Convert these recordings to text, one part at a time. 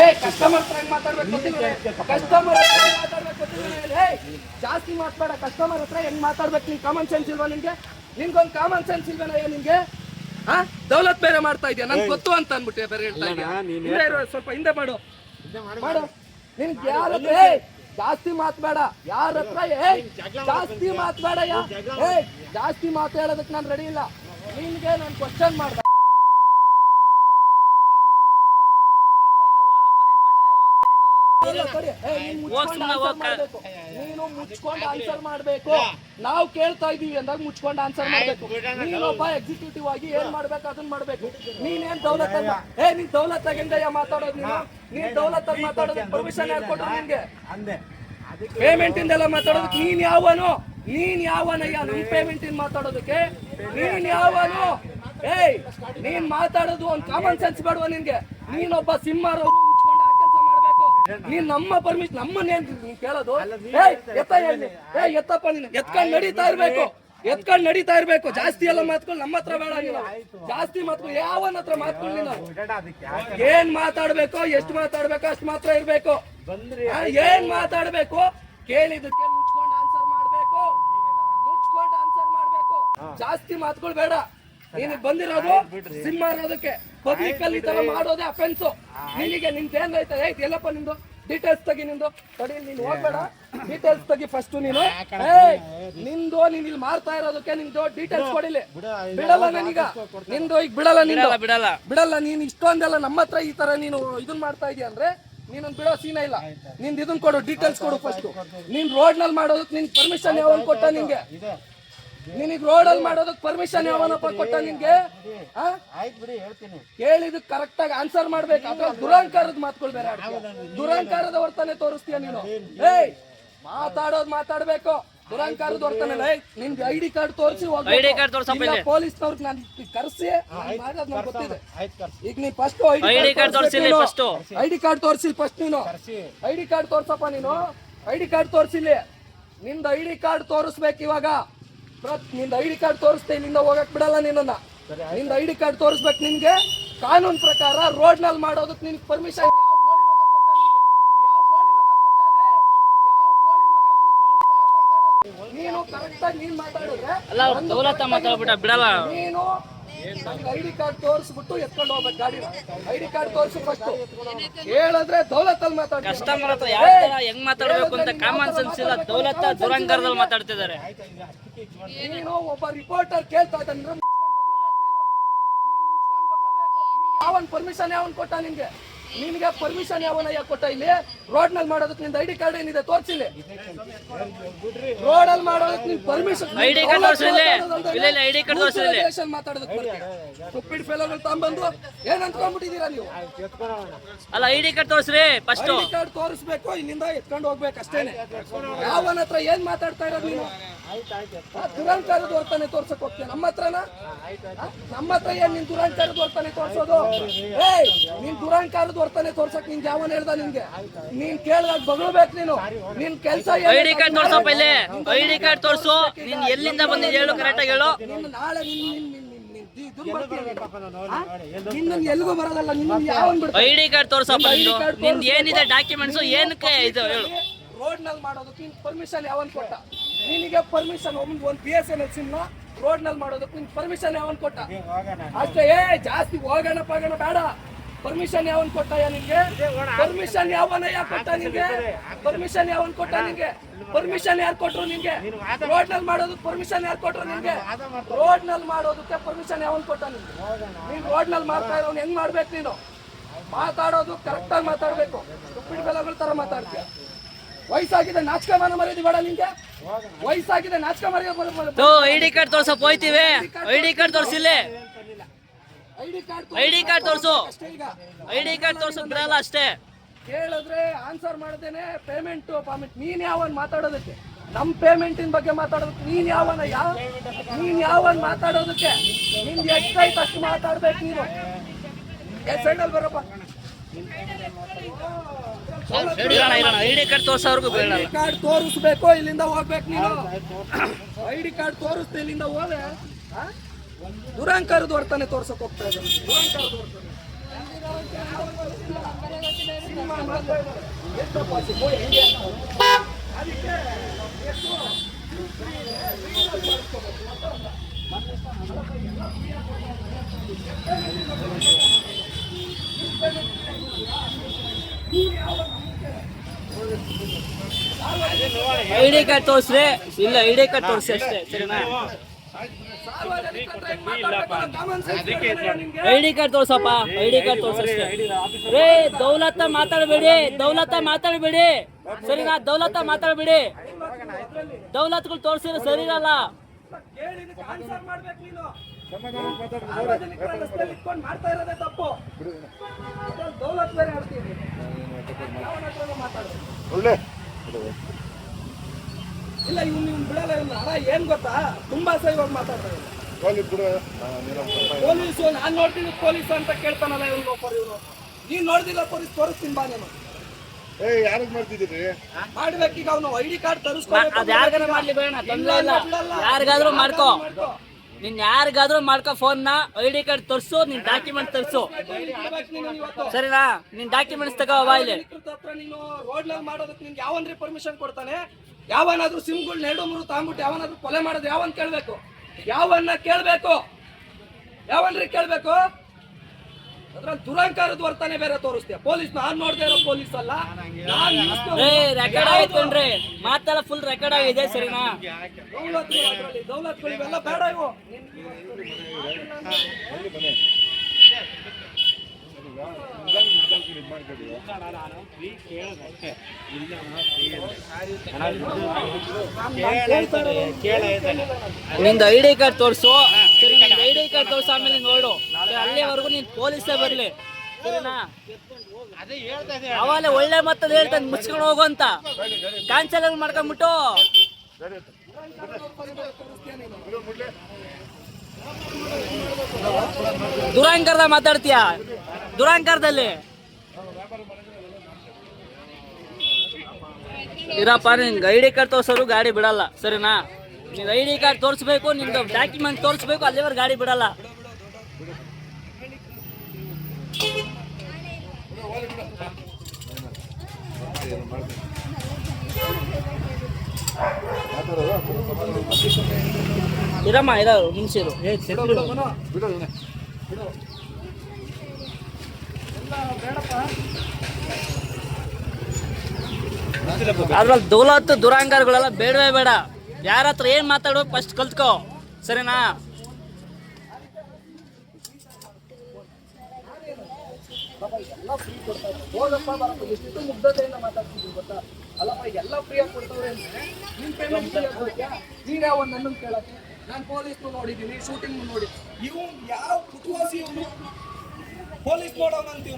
ಏ ಕಸ್ಟಮರ್ ಹೆಂಗ್ ಮಾತಾಡ್ಬೇಕು ಕಸ್ಟಮರ್ ಹೆಂಗ್ ಮಾತಾಡ್ಬೇಕು ಗೊತ್ತಿಲ್ವೇ? ಏಯ್, ಜಾಸ್ತಿ ಮಾತಾಡ ಕಸ್ಟಮರ್ ಹತ್ರ ಹೆಂಗ್ ಮಾತಾಡ್ಬೇಕು ನಿನ್? ಕಾಮನ್ ಸೆನ್ಸ್ ಇಲ್ವಾ ನಿನ್ಗೆ? ನಿನ್ಗೊಂದ್ ಕಾಮನ್ ಸೆನ್ಸ್ ಇಲ್ವೇನಯ್ಯ ನಿನ್ಗೆ? ಹಾ ದೌಲತ್ ಬೇರೆ ಮಾಡ್ತಾ ಇದೆಯಾ? ನನ್ಗೆ ಗೊತ್ತು ಅಂತ ಅನ್ಬಿಟ್ಟೆ ಬೇರೆ ಹೇಳ್ತಾ ಇದೆಯಾ? ಸ್ವಲ್ಪ ಹಿಂದೆ ಮಾಡು. ಮಾಡು ನಿನ್ಗೆ ಯಾರ ಹತ್ರ ಜಾಸ್ತಿ ಮಾತಾಡ ಯಾರ ಹತ್ರ ಏಯ್ ಜಾಸ್ತಿ ಮಾತ್ಬೇಡ ಯಾ. ಜಾಸ್ತಿ ಮಾತಾಡೋದಕ್ಕೆ ನಾನು ರೆಡಿ ಇಲ್ಲ. ನಿನ್ಗೆ ನಾನು ಕ್ವಶನ್ ಮಾಡ್ದೆ ಇಲ್ಲ, ತಡಿ. ಏ, ನೀನ್ ಮುಚ್ಕೊಂಡು ಆನ್ಸರ್ ಮಾಡ್ಬೇಕು. ನಾವು ಕೇಳ್ತಾ ಇದೀವಿ ಅಂದಾಗ ಮುಚ್ಕೊಂಡು ಆನ್ಸರ್ ಮಾಡ್ಬೇಕು. ನೀನೊಬ್ಬ ಎಕ್ಸಿಕ್ಯೂಟಿವ್ ಆಗಿ ಏನ್ ಮಾಡ್ಬೇಕು ಅದನ್ನ ಮಾಡ್ಬೇಕು. ನೀನೇನ್ ದೌಲತ್ ಅಲ್ಲ ಏ ನೀನ್ ದೌಲತ್ ಆಗಿಂದಯ್ಯ ಮಾತಾಡೋದು ನೀನು? ನೀನ್ ದೌಲತ್ ಆಗಿ ಮಾತಾಡೋದು ಪರ್ಮಿಷನ್ ಯಾರು ಕೊಟ್ರು ನಿನ್ಗೆ? ಅಂದೆ. ಪೇಮೆಂಟ್ ಇಂದೆಲ್ಲ ಮಾತಾಡೋದಕ್ಕೆ ನೀನ್ ಯಾವನು? ನೀನ್ ಯಾವನಯ್ಯ? ನಮ್ ಪೇಮೆಂಟ್ ಇಂದ ಮಾತಾಡೋದಕ್ಕೆ? ನೀನ್ ಯಾವನು? ಏಯ್ ನೀನ್ ಮಾತಾಡೋದು ಒಂದ್ ಕಾಮನ್ ಸೆನ್ಸ್ ಬೇಡವಾ ನಿನ್ಗೆ? ನೀನೊಬ್ಬ ಸಿಂಹರು ಮುಚ್ಕೊಂಡು ಆ ಕೆಲಸ ಮಾಡ್ಬೇಕು ನೀನ್ ನಮ್ಮ ಪರ್ಮಿಷನ್ ನಮ್ಮನ್ನ ನೀನ್ ಕೇಳೋದು? ಏಯ್ ಎತ್ತ ಹೇಳಿ. ಏಯ್ ಎತ್ತಪ್ಪ ನೀನು. ಎತ್ಕೊಂಡ್ ನಡೀತಾ ಇರ್ಬೇಕು. ಎತ್ಕೊಂಡ್ ನಡೀತಾ ಇರ್ಬೇಕು. ಜಾಸ್ತಿ ಎಲ್ಲ ಮಾತ್ಕೊಂಡು ನಮ್ಮ ಹತ್ರ ಬೇಡ ನೀನು. ಜಾಸ್ತಿ ಮಾತ್ಕೊಂಡು ಯಾವನ ಹತ್ರ ಮಾತ್ಕೊಂಡು ನೀನು? ಏನ್ ಮಾತಾಡ್ಬೇಕು ಎಷ್ಟು ಮಾತಾಡ್ಬೇಕು ಅಷ್ಟು ಮಾತ್ರ ಇರ್ಬೇಕು. ಏನ್ ಮಾತಾಡ್ಬೇಕು? ಕೇಳಿದಕ್ಕೆ ಮುಚ್ಕೊಂಡು ಆನ್ಸರ್ ಮಾಡ್ಬೇಕು. ಮುಚ್ಕೊಂಡು ಆನ್ಸರ್ ಮಾಡ್ಬೇಕು. ಜಾಸ್ತಿ ಮಾತ್ಕೊಳ್ಬೇಡ ಬೇಡ. ನೀನು ಬಂದಿರೋದು ಸಿನಿಮಾ ಇರೋದಕ್ಕೆ. ಪಬ್ಲಿಕ್ ಅಲ್ಲಿ ಈ ತರ ಮಾಡೋದೇ ಅಫೆನ್ಸ್ ನಿನಗೆ ನಿಂದ ಐತೆ ಐತೆ ಎಲ್ಲಪ್ಪ ನಿಂದು. ಡೀಟೇಲ್ಸ್ ತಗಿ ನಿಂದು. ತಡಿ ನೀನು ಹೋಗ್ಬೇಡ. ಡೀಟೇಲ್ಸ್ ತಗಿ ಫಸ್ಟ್ ನೀನು. ನಿಂದು ನೀನ್ ಇಲ್ಲಿ ಮಾರ್ತಾ ಇರೋದಕ್ಕೆ ನಿಂದು ಡೀಟೇಲ್ಸ್ ಕೊಡಿಲಿ. ಬಿಡಲ್ಲ ನನೀಗ ನಿಂದು ಈಗ ಬಿಡಲ್ಲ ನಿಂದು. ಬಿಡಲ್ಲ ಬಿಡಲ್ಲ. ನೀನ್ ಇಷ್ಟೊಂದೆಲ್ಲ ನಮ್ಮ ಹತ್ರ ಈ ತರ ನೀನು ಇದನ್ ಮಾಡ್ತಾ ಇದೀಯ ಅಂದ್ರೆ ನೀನು ಬಿಡೋ ಸೀನ ಇಲ್ಲ. ನಿಂದ್ ಇದನ್ ಕೊಡು ಡೀಟೇಲ್ಸ್ ಕೊಡು ಫಸ್ಟ್ ನೀನ್ ರೋಡ್ನಲ್ಲಿ ಮಾಡೋದಕ್ಕೆ ನಿನ್ ಪರ್ಮಿಷನ್ ಯಾವನ್ ಕೊಟ್ಟ ನಿಂಗೆ? ನಿನಗ್ ರೋಡ್ ಅಲ್ಲಿ ಮಾಡೋದಕ್ಕೆ ಪರ್ಮಿಷನ್ ಯಾವನಪ್ಪ ಕೊಟ್ಟ ನಿನ್ಗೆ? ಆ? ಆಯ್ತು ಬಿಡಿ ಹೇಳ್ತೀನಿ. ಕೇಳಿದಕ್ ಕರೆಕ್ಟ್ ಆಗಿ ಆನ್ಸರ್ ಮಾಡ್ಬೇಕು. ಅಥವಾ ದುರಂಕಾರದ ಮಾತುಗಳು ಬೇರೆ ದುರಂಕಾರದ ವರ್ತನೆ ತೋರಿಸ್ತೀಯ ನೀನು? ಏಯ್ ಮಾತಾಡೋದ್ ಮಾತಾಡ್ಬೇಕು. ದುರಂಕಾರದ ವರ್ತನೆ ನಿನ್ಗೆ ಐ ಡಿ ಕಾರ್ಡ್ ತೋರಿಸಿ ಐಡಿ ಕಾರ್ಡ್ ತೋರ್ಸಪ್ಪ ಇಲ್ಲಿ. ಪೊಲೀಸ್ನವ್ರಿಗೆ ನಾನು ಕರೆಸಿ. ಮಾಡೋದು ನಂಗೆ ಗೊತ್ತಿದೆ. ಆಯ್ತು ಕರ್ಸಿ. ಈಗ ನೀ ಫಸ್ಟ್ ಐಡಿ ಕಾರ್ಡ್ ತೋರ್ಸಿಲ್ಲಿ ಫಸ್ಟ್ ಐ ಡಿ ಕಾರ್ಡ್ ತೋರಿಸಿ ಫಸ್ಟ್ ನೀನು. ಐ ಡಿ ಕಾರ್ಡ್ ತೋರ್ಸಪ್ಪ ನೀನು. ಐ ಡಿ ಕಾರ್ಡ್ ತೋರಿಸಿಲ್ಲ. ನಿಂದ ಐ ಡಿ ಕಾರ್ಡ್ ತೋರಿಸ್ಬೇಕು ಇವಾಗ. ನಿಂದ ಐ ಡಿ ಕಾರ್ಡ್ ತೋರಿಸ್ತೇ ಇಲ್ಲಿಂದ ಹೋಗಕ್ ಬಿಡಲ್ಲ ನಿನ್ನ ನಿಂದ ಐ ಡಿ ಕಾರ್ಡ್ ತೋರಿಸ್ಬೇಕು ನಿನ್ಗೆ. ಕಾನೂನ್ ಪ್ರಕಾರ ರೋಡ್ನಲ್ಲಿ ಮಾಡೋದಕ್ಕೆ ನಿನ್ಗೆ ಪರ್ಮಿಷನ್ ನೀನು ಕರೆಕ್ಟ್ ಆಗಿ ನೀನ್ ಮಾತಾಡಿದ್ರೆ ಬಿಡಲ್ಲ. ನೀನು ಐ ಡಿ ಕಾರ್ಡ್ ತೋರಿಸ್ಬಿಟ್ಟು ಎತ್ಕೊಂಡು ಹೋಗ್ಬೇಕು ಗಾಡಿ. ಐ ಡಿ ಕಾರ್ಡ್ ತೋರಿಸು ಫಸ್ಟ್ ಹೇಳಿದ್ರೆ ದೌಲತ್ತಲ್ಲಿ ಮಾತಾಡ್ತಾರೆ ಕಸ್ಟಮರ್ ಹತ್ರ ಯಾವ ತರ ಹೆಂಗ್ ಮಾತಾಡ್ಬೇಕು ಅಂತ ಕಾಮನ್ ಸೆನ್ಸ್ ಇಲ್ಲ. ದೌಲತ್ತ ದುರಂಗರದಲ್ಲಿ ಮಾತಾಡ್ತಿದ್ದಾರೆ. ನೀನು ಒಬ್ಬ ರಿಪೋರ್ಟರ್ ಕೇಳ್ತಾ ಇದ್ದಾನೆ ಯಾವನ್ ಪರ್ಮಿಷನ್ ಯಾವನ್ ಕೊಟ್ಟ ನಿನ್ಗೆ ನಿನ್ಗೆ ಪರ್ಮಿಷನ್ ಯಾವನಯ್ಯ ಕೊಟ್ಟ ಇಲ್ಲಿ? ರೋಡ್ನಲ್ಲಿ ಮಾಡೋದಕ್ಕೆ ನಿಂದ ಐ ಡಿ ಕಾರ್ಡ್ ಏನಿದೆ ತೋರಿಸಿಲ್ಲ. ರೋಡ್ ಅಲ್ಲಿ ಮಾಡೋದಕ್ಕೆ ನಿನ್ ಪರ್ಮಿಷನ್ ಐ ಡಿ ಕಾರ್ಡ್. ಇಲ್ಲಿ ಇಲ್ಲಿ ಇಲ್ಲಿ. ಮಾತಾಡೋದಕ್ಕೆ ಫೆಲೋಗಳು ತಗೊಂಡ್ಬಂದು ಏನ್ ನೀವು? ಅಲ್ಲ ಐ ಡಿ ಕಾರ್ಡ್ ತೋರಿಸ್ರಿ ಫಸ್ಟ್ ಐಡಿ ಕಾರ್ಡ್ ತೋರಿಸ್ಬೇಕು ಇಲ್ಲಿಂದ ಎತ್ಕೊಂಡು ಹೋಗ್ಬೇಕು ಅಷ್ಟೇನೆ. ಯಾವನ ಹತ್ರ ಏನ್ ಮಾತಾಡ್ತಾ ಇರೋದು ನೀನು? ದುರಂಕಾರದ ವರ್ತನೆ ತೋರ್ಸಕ್ ಹೋಗ್ತೀಯ? ನಮ್ಮ ಹತ್ರನ? ನಮ್ಮ ಹತ್ರ ಏನ್ ನಿನ್ ದುರಂಕಾರ ವರ್ತನೆ ತೋರ್ಸೋದು? ಏಯ್ ನಿನ್ ದುರಂಕಾರ ವರ್ತನೆ ತೋರ್ಸಕ್ ನಿನ್ ಯಾವನ್ ಹೇಳ್ದ ನಿನ್ಗೆ. ನೀನ್ ಕೇಳ್ದಾಗ ಬಗಳ್ಬೇಕು ನೀನು. ನಿನ್ ಕೆಲ್ಸ ಐಡಿ ಡಿ ಕಾರ್ಡ್ ತೋರ್ಸಪ್ಪ ಇಲ್ಲಿ. ಐಡಿ ಡಿ ಕಾರ್ಡ್ ತೋರ್ಸು. ನೀನ್ ಎಲ್ಲಿಂದ ಬಂದಿ ಹೇಳು ಕರೆಕ್ಟ್ ಆಗಿ ಹೇಳು. ನಿನ್ನ ನಾಳೆ ನಿನ್ ನಿನ್ ನಿನ್ ನಿನ್ ನಿನ್ ನೀನು. ಎಲ್ಗೂ ಬರೋದಲ್ಲ ನಿನ್ನ ಯಾವನ್ ಬಿಡ್ತಾನೆ ಐ ಡಿ ಕಾರ್ಡ್ ತೋರ್ಸಪ್ಪ ನಿಂದು ನಿಂದು ಏನಿದೆ ಡಾಕ್ಯುಮೆಂಟ್ಸ್ ಏನಕ್ಕೆ ಇದು ಹೇಳು. ರೋಡ್ನಲ್ಲಿ ಮಾಡೋದು ನಿನ್ ಪರ್ಮಿಷನ್ ಯಾವನ್ ಕೊಟ್ಟ? ನಿನಗೆ ಪರ್ಮಿಷನ್ ಒಂದು ಒಂದು B S N L sim ರೋಡ್ನಲ್ಲಿ ಮಾಡೋದಕ್ಕೆ ಪರ್ಮಿಷನ್ ಯಾವನ್ ಕೊಟ್ಟ? ಅಷ್ಟೇ ಏ ಜಾಸ್ತಿ ಹೋಗೋಣ ಪಾಗೋಣ ಬೇಡ. ಪರ್ಮಿಷನ್ ಯಾವನ್ ಕೊಟ್ಟಯ್ಯ ನಿನ್ಗೆ ಪರ್ಮಿಷನ್ ಯಾವನಯ್ಯ ಕೊಟ್ಟ ನಿನ್ಗೆ ಪರ್ಮಿಷನ್ ಯಾವನ್ ಕೊಟ್ಟ ನಿನ್ಗೆ ಪರ್ಮಿಷನ್ ಯಾರು ಕೊಟ್ರು ನಿನ್ಗೆ ರೋಡ್ನಲ್ಲಿ ಮಾಡೋದಕ್ಕೆ ಪರ್ಮಿಷನ್ ಯಾರು ಕೊಟ್ರು ನಿನ್ಗೆ ರೋಡ್ನಲ್ಲಿ ಮಾಡೋದಕ್ಕೆ ಪರ್ಮಿಷನ್ ಯಾವನ್ ಕೊಟ್ಟ ನಿನ್ಗೆ ನೀವು ರೋಡ್ನಲ್ಲಿ ಮಾಡ್ತಾ ಇರೋನ್ ಹೆಂಗ್ ಮಾಡ್ಬೇಕು ನೀನು? ಮಾತಾಡೋದು ಕರೆಕ್ಟ್ ಆಗಿ ಮಾತಾಡ್ಬೇಕು. ಬೆಲೆಗಳ ತರ ಮಾತಾಡ್ತೀಯ. ವಯಸ್ಸಾಗಿದೆ ನಾಚಿಕೆ ಮನ ಮರ್ಯಾದೆ ಬೇಡ ನಿನ್ಗೆ ವಯಸ್ಸಾಗಿದೆ ನಾಚಿಕೆ ಐ ಡಿ ಕಾರ್ಡ್ ತೋರ್ಸಪ್ಪ ಹೋಯ್ತೀವಿ I D card ತೋರಿಸಿಲ್ಲೇ I D card I ID card ತೋರ್ಸು. ಐ ಡಿ ಕಾರ್ಡ್ ಬಿಡಲ್ಲ ಅಷ್ಟೇ. ಕೇಳಿದ್ರೆ ಆನ್ಸರ್ ಮಾಡ್ದೇನೆ ಪೇಮೆಂಟ್ ಪಾಮೆಂಟ್ ನೀನ್ ಯಾವನ್ ಮಾತಾಡೋದಕ್ಕೆ? ನಮ್ ಪೇಮೆಂಟಿನ ಬಗ್ಗೆ ಮಾತಾಡೋದಕ್ಕೆ. ನೀನ್ ಯಾವನ ಯಾವ ನೀನ್ ಯಾವನ್ ಮಾತಾಡೋದಕ್ಕೆ? ನಿಮ್ಗೆ ಎಷ್ಟಾಯ್ತು ಅಷ್ಟು ಮಾತಾಡ್ಬೇಕು ನೀನು. ಸೈಡಲ್ಲಿ ಬರಪ್ಪ? ಇರೋಣ ಇರೋಣ ಐ ಡಿ ಕಾರ್ಡ್ ತೋರ್ಸೋರ್ಗು ಐ ಬಿಡಲ್ಲ ಡಿ ಕಾರ್ಡ್ ತೋರಿಸ್ಬೇಕು, ಇಲ್ಲಿಂದ ಹೋಗ್ಬೇಕು ನೀನು. ಐ ಡಿ ಕಾರ್ಡ್ ತೋರಿಸ್ತೆ ಇಲ್ಲಿಂದ ಹೋದೆ? ದುರಂಕಾರದ ವರ್ತನೆ ತೋರ್ಸಕ್ ಹೋಗ್ತಾ ಇದ್ದಾರೆ ದುರಂಕಾರದ ಅಂತ. ಅದಕ್ಕೆ ಎಷ್ಟು ಐ ಡಿ ಕಾರ್ಡ್ ತೋರಿಸ್ರಿ, ಇಲ್ಲ, ಐಡಿ ಕಾರ್ಡ್ ತೋರಿಸಿ ಅಷ್ಟೇ, ಸರಿನಾ? ಐಡಿ ಕಾರ್ಡ್ ತೋರ್ಸಪ್ಪ, ಐಡಿ ಕಾರ್ಡ್ ತೋರ್ಸಿ ರೇ ದೌಲತ್ತ ಮಾತಾಡಬೇಡಿ ದೌಲತ್ತ ಮಾತಾಡಬೇಡಿ. ಸರಿನಾ? ದೌಲತ್ತ ಮಾತಾಡಬೇಡಿ. ದೌಲತ್ಗಳು ತೋರಿಸಿದ್ರೆ ಸರಿ ಇರಲ್ಲ ಇಟ್ಕೊಂಡು ಮಾಡ್ತಾ ಇರೋದೇ ತಪ್ಪು ಅದ್ರಲ್ಲಿ ದೌಲತ್ ಬೇರೆ ಆಡ್ತೀವಿ ಯಾವನ ಒಳ್ಳೆ. ಇಲ್ಲ ಇವ್ನು ಇವ್ನು ಬಿಡಲ್ಲ ಇವ್ನು ಅಣ್ಣ ಏನ್ ಗೊತ್ತಾ? ತುಂಬಾ ಸೈವಾಗಿ ಮಾತಾಡ್ತಾರೆ. ಪೊಲೀಸ್ ನೀನು ನೋಡ್ತೀನಿ ಪೊಲೀಸ್ ಅಂತ ಕೇಳ್ತಾನಲ್ಲ ಇವನು ಇವನು. ನೀನ್ ನೋಡ್ದಿಲ್ಲ ಪೊಲೀಸ್ ತೋರಿಸ್ತೀನಿ ಬಾ ನೀನು ಏ ಯಾರಿಗೆ ಮಾಡ್ತಿದ್ದೀರಿ ಮಾಡ್ಬೇಕೀಗ ಅವನು ಐ ಡಿ ಕಾರ್ಡ್ ತರಿಸ್ಕೊಂಡು ಯಾರಿಗಾರ ಮಾಡ್ಲಿ ಬೇಡ ತೊಂದ್ರೆ ಇಲ್ಲ ಯಾರಿಗಾದ್ರೂ ಮಾಡ್ಕೋ. ನಿನ್ ಯಾರಿಗಾದ್ರೂ ಮಾಡ್ಕೋ ಫೋನ್ನ ಐ ಡಿ ಕಾರ್ಡ್ ತೋರಿಸು, ನಿನ್ ಡಾಕ್ಯುಮೆಂಟ್ ತೋರಿಸು. ಸರಿನಾ? ನಿನ್ ಡಾಕ್ಯುಮೆಂಟ್ಸ್ ತಗೋ ಇಲ್ಲಿ. ನೀನು ರೋಡ್ ಮಾಡೋದಕ್ಕೆ ನಿನ್ಗೆ ಪರ್ಮಿಷನ್ ಕೊಡ್ತಾನೆ ಯಾವನಾದ್ರೂ ಸಿಮ್ಗಳು ಎರಡು ಮೂರು ತಾಂಬಿಟ್ಟು ಯಾವನಾದ್ರೂ ಕೊಲೆ ಮಾಡೋದು ಯಾವನ್ ಕೇಳ್ಬೇಕು? ಯಾವನ್ನ ಕೇಳ್ಬೇಕು? ಯಾವನ್ರಿ ಕೇಳ್ಬೇಕು? ಅದ್ರಲ್ಲಿ ದುರಂಕಾರದ ವರ್ತನೆ ಬೇರೆ ತೋರಿಸ್ತೀಯ? ಪೊಲೀಸ್ ನಾನ್ ನೋಡ್ದೆ ಇರೋ ಪೊಲೀಸ್ ಅಲ್ಲ? ನಾನ್ news ರೆಕಾರ್ಡ್ ಆಗೈತೇನ್ರಿ ಮಾತೆಲ್ಲ ಫುಲ್ ರೆಕಾರ್ಡ್ ಆಗಿದೆ ಸರಿನಾ? ದೌಲತ್ಗಳು ಅದ್ರಲ್ಲಿ, ದೌಲತ್ಗಳು ಇವೆಲ್ಲ ಬೇಡ ಇವು. ನಿಂದು ಐ ಡಿ ಕಾರ್ಡ್ ತೋರಿಸು. ಸರಿ ನಿಂದು ಐ ಡಿ ಕಾರ್ಡ್ ತೋರಿಸು ಆಮೇಲೆ ನೋಡು ಅಲ್ಲಿವರೆಗೂ ನೀನ್ ಪೊಲೀಸೇ ಬರ್ಲಿ. ಸರಿನಾ? ಅವಾಗಲೇ ಒಳ್ಳೆ ಮತ್ತೆ ಹೇಳ್ತಾನೆ ಮುಚ್ಕೊಂಡು ಹೋಗು ಅಂತ. ಕ್ಯಾನ್ಸಲ್ ಮಾಡ್ಕೊಂಡ್ಬಿಟ್ಟು ದುರಾಂಕರ್ದ ಮಾತಾಡ್ತೀಯ? ದುರಾಂಕರ್ದಲ್ಲಿ. ಇರಪ್ಪ ನಿನ್ಗೆ ಐ ಡಿ ಕಾರ್ಡ್ ತೋರಿಸೋರು ಗಾಡಿ ಬಿಡಲ್ಲ ಸರಿನಾ? ನೀನು ಐ ಡಿ ಕಾರ್ಡ್ ತೋರಿಸ್ಬೇಕು ನಿಮ್ದು ಡಾಕ್ಯುಮೆಂಟ್ ತೋರಿಸ್ಬೇಕು ಅಲ್ಲಿವರೆಗೆ ಗಾಡಿ ಬಿಡಲ್ಲ. ಇರಮ್ಮ ಇರೋ ಮುನ್ಸಿರು. ಅದ್ರಲ್ಲಿ ದೌಲತ್ತು ದುರಾಂಕಾರಗಳೆಲ್ಲ ಬೇಡವೇ ಬೇಡ. ಯಾರ ಹತ್ರ ಏನು ಮಾತಾಡೋ ಫಸ್ಟ್ ಕಲ್ತ್ಕೋ. ಸರಿನಾ? ಹೋಗಪ್ಪ ಬರಪ್ಪ ಎಷ್ಟು ಮುಗ್ಧತೆಯಿಂದ ಮಾತಾಡ್ತಿದ್ವಿ ಗೊತ್ತಾ? ಅಲ್ಲಪ್ಪ ಎಲ್ಲ ಫ್ರೀಯಾಗಿ ಕೊಡ್ತವ್ರೆ ಅಂದ್ರೆ ನಿಮ್ಮ ಪೇಮೆಂಟ್ ನೀನ್ ಯಾವ ನನ್ನ ಕೇಳಕ್ಕೆ? ನಾನು ಪೊಲೀಸ್ ನೋಡಿದ್ದೀನಿ ಶೂಟಿಂಗ್ ನೋಡಿ ಇವ್ ಯಾವ ಕುತೂಹಸಿ ಇವನು? ಪೊಲೀಸ್ ಮಾಡ್ತೀರಿ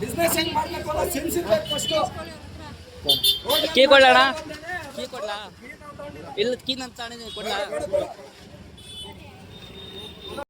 ಬಿಸ್ನೆಸ್ ಹೆಂಗ್ ಮಾಡ್ಬೇಕಲ್ಲ ಸೆನ್ಸ್ ಇರ್ಬೇಕು ಫಸ್ಟ್ ಕೀ ಕೊಡ್ಲಣ್ಣ? ಕೀ ಕೊಡ್ಲಾ? ಇಲ್ಲ ಕೀ ನನ್ನ ತಾಣಿದ್ದೀನಿ ಕೊಡ್ಲಾ?